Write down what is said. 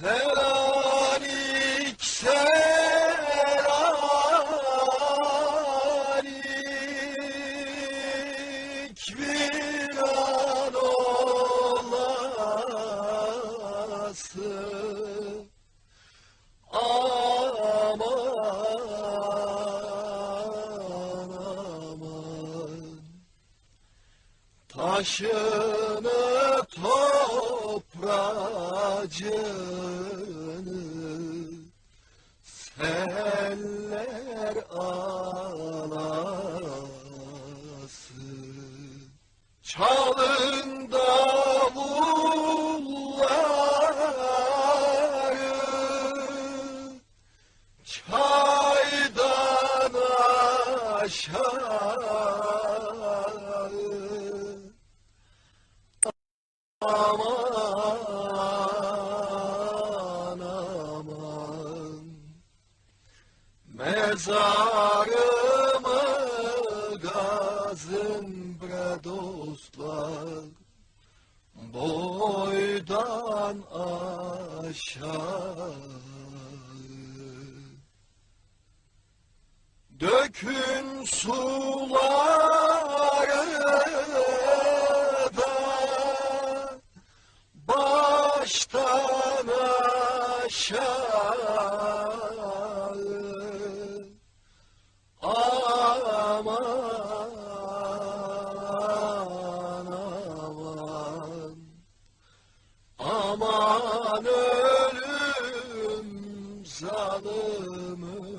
Selanik Selanik bir an olası aman aman Taşını topracını seller alası Çalın davulları Çaydan aşağı. Aman Mezarımı gazın bre dostlar. Boydan aşağı. Dökün suları da baştan aşağı salımı